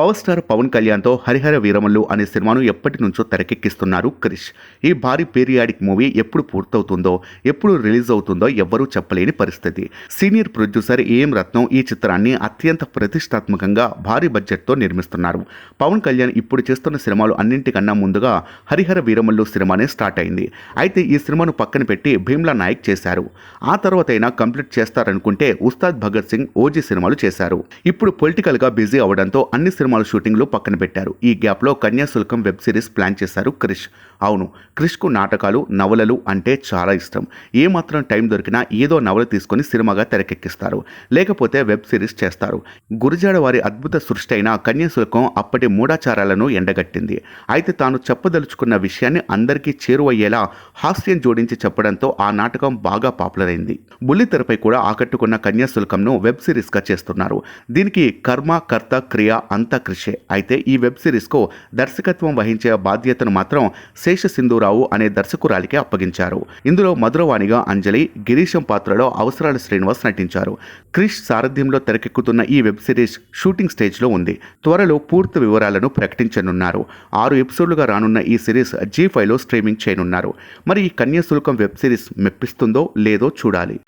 Power star Pawan కళ్యాణ్తో హరిహర వీరమల్లు అనే సినిమాను ఎప్పటి నుంచో తెరకెక్కిస్తున్నారు క్రిష్. ఈ భారీ పీరియాడిక్ మూవీ ఎప్పుడు పూర్తవుతుందో ఎప్పుడు రిలీజ్ అవుతుందో ఎవ్వరూ చెప్పలేని పరిస్థితి. సీనియర్ ప్రొడ్యూసర్ ఏఎం రత్నం ఈ చిత్రాన్ని అత్యంత ప్రతిష్టాత్మకంగా భారీ బడ్జెట్తో నిర్మిస్తున్నారు. పవన్ కళ్యాణ్ ఇప్పుడు చేస్తున్న సినిమాలు అన్నింటికన్నా ముందుగా హరిహర వీరమల్లు సినిమానే స్టార్ట్ అయింది. అయితే ఈ సినిమాను పక్కన పెట్టి భీమ్లా నాయక్ చేశారు. ఆ తర్వాత అయినా కంప్లీట్ చేస్తారనుకుంటే ఉస్తాద్ భగత్ సింగ్ ఓజీ సినిమాలు చేశారు. ఇప్పుడు పొలిటికల్గా బిజీ అవడంతో అన్ని సినిమా సినిమాల షూటింగ్లు పక్కన పెట్టారు. ఈ గ్యాప్లో కన్యాశుల్కం వెబ్ సిరీస్ ప్లాన్ చేశారు క్రిష్. అవును క్రిష్కు నాటకాలు నవలలు అంటే చాలా ఇష్టం. ఏ మాత్రం టైం దొరికినా ఏదో నవల తీసుకొని సినిమాగా తెరకెక్కిస్తారు. లేకపోతే వెబ్ సిరీస్ చేస్తారు. గురజాడ వారి అద్భుత సృష్టి అయిన కన్యాశుల్కం అప్పటి మూఢాచారాలను ఎండగట్టింది. అయితే తాను చెప్పదలుచుకున్న విషయాన్ని అందరికీ చేరువయ్యేలా హాస్యం జోడించి చెప్పడంతో ఆ నాటకం బాగా పాపులర్ అయింది. బుల్లితెరపై కూడా ఆకట్టుకున్న కన్యాశుల్కంను వెబ్ సిరీస్గా చేస్తున్నారు. దీనికి కర్మ కర్త క్రియ అంత కృషే. అయితే ఈ వెబ్ సిరీస్కు దర్శకత్వం వహించే బాధ్యతను మాత్రం శేష సింధురావు అనే దర్శకురాలికి అప్పగించారు. ఇందులో మధురవాణిగా అంజలి గిరీశం పాత్రలో అవసరాల శ్రీనివాస్ నటించారు. క్రిష్ సారథ్యంలో తెరకెక్కుతున్న ఈ వెబ్ సిరీస్ షూటింగ్ స్టేజ్లో ఉంది. త్వరలో పూర్తి వివరాలను ప్రకటించనున్నారు. ఆరు ఎపిసోడ్లుగా రానున్న ఈ సిరీస్ జీ ఫైవ్లో స్ట్రీమింగ్ చేయనున్నారు. మరి ఈ కన్యాశుల్కం వెబ్ సిరీస్ మెప్పిస్తుందో లేదో చూడాలి.